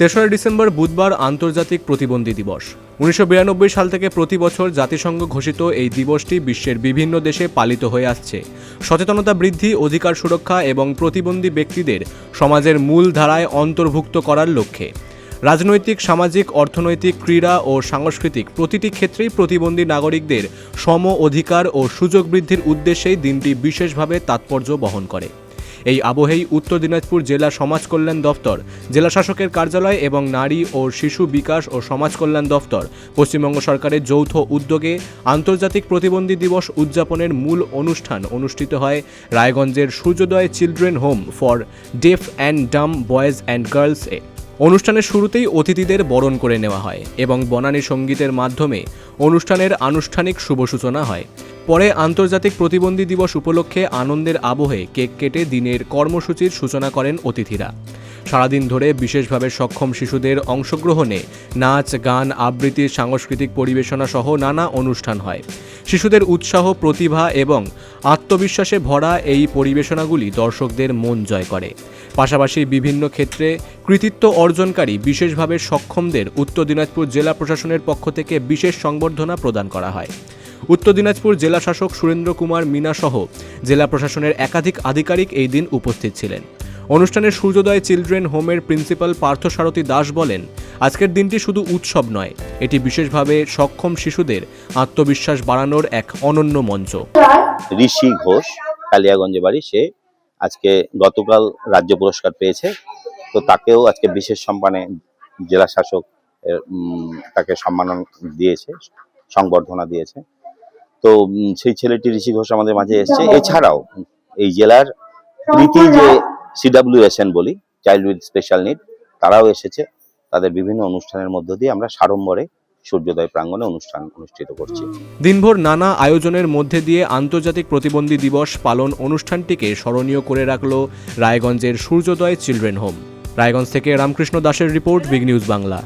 তেসরা ডিসেম্বর বুধবার আন্তর্জাতিক প্রতিবন্ধী দিবস। উনিশশো বিরানব্বই সাল থেকে প্রতি বছর জাতিসংঘ ঘোষিত এই দিবসটি বিশ্বের বিভিন্ন দেশে পালিত হয়ে আসছে। সচেতনতা বৃদ্ধি, অধিকার সুরক্ষা এবং প্রতিবন্ধী ব্যক্তিদের সমাজের মূল ধারায় অন্তর্ভুক্ত করার লক্ষ্যে। রাজনৈতিক, সামাজিক, অর্থনৈতিক, ক্রীড়া ও সাংস্কৃতিক প্রতিটি ক্ষেত্রেই প্রতিবন্ধী নাগরিকদের সম অধিকার ও সুযোগ বৃদ্ধির উদ্দেশ্যেই দিনটি বিশেষভাবে তাৎপর্য বহন করে। এই আবহেই উত্তর দিনাজপুর জেলা সমাজ কল্যাণ দফতর জেলা শাসকের কার্যালয় এবং নারী ও শিশু বিকাশ ও সমাজ কল্যাণ দফতর পশ্চিমবঙ্গ সরকারের যৌথ উদ্যোগে আন্তর্জাতিক প্রতিবন্ধী দিবস উদযাপনের মূল অনুষ্ঠান অনুষ্ঠিত হয় রায়গঞ্জের Suryoday children home for deaf and dumb boys and girls. এ অনুষ্ঠানের শুরুতেই অতিথিদের বরণ করে নেওয়া হয় এবং বনানী সঙ্গীতের মাধ্যমে অনুষ্ঠানের আনুষ্ঠানিক শুভ সূচনা হয়। পরে আন্তর্জাতিক প্রতিবন্ধী দিবস উপলক্ষে আনন্দের আবহে কেক কেটে দিনের কর্মসূচির সূচনা করেন অতিথিরা। সারাদিন ধরে বিশেষভাবে সক্ষম শিশুদের অংশগ্রহণে নাচ, গান, আবৃত্তি, সাংস্কৃতিক পরিবেশনা সহ নানা অনুষ্ঠান হয়। শিশুদের উৎসাহ, প্রতিভা এবং আত্মবিশ্বাসে ভরা এই পরিবেশনাগুলি দর্শকদের মন জয় করে। পাশাপাশি বিভিন্ন ক্ষেত্রে কৃতিত্ব অর্জনকারী বিশেষভাবে সক্ষমদের উত্তর দিনাজপুর জেলা প্রশাসনের পক্ষ থেকে বিশেষ সংবর্ধনা প্রদান করা হয়। উত্তর দিনাজপুর জেলা শাসক সুরেন্দ্র কুমার মিনা সহ জেলা প্রশাসনের একাধিক আধিকারিক এই দিন উপস্থিত ছিলেন। অনুষ্ঠানে সূর্যোদয় চিলড্রেন হোমের প্রিন্সিপাল পার্থসারথী দাস বলেন, আজকের দিনটি শুধু উৎসব নয়, এটি বিশেষভাবে সক্ষম শিশুদের আত্মবিশ্বাস বাড়ানোর এক অনন্য মঞ্চ। ঋষি ঘোষ, কালিয়াগঞ্জে বাড়ি, সে আজকে গতকাল রাজ্য পুরস্কার পেয়েছে। তো তাকেও আজকে বিশেষ সম্মানে জেলা শাসক তাকে সম্মান দিয়েছে, সংবর্ধনা দিয়েছে। তো সেই ছেলেটি ঋষি ঘোষ আমাদের মাঝে এসেছে। এছাড়াও এই জেলার কৃতি যে সিডাব্লিউএসএন বলি চাইল্ড উইথ স্পেশাল নিড তারাও এসেছে। তাদের বিভিন্ন অনুষ্ঠানের মধ্য দিয়ে আমরা সাড়ম্বরে সূর্যোদয় প্রাঙ্গণে অনুষ্ঠান অনুষ্ঠিত করছি। দিনভর নানা আয়োজনের মধ্যে দিয়ে আন্তর্জাতিক প্রতিবন্ধী দিবস পালন অনুষ্ঠানটিকে স্মরণীয় করে রাখল রায়গঞ্জের সূর্যোদয় চিলড্রেন হোম। রায়গঞ্জ থেকে রামকৃষ্ণ দাসের রিপোর্ট বিগ নিউজ বাংলা।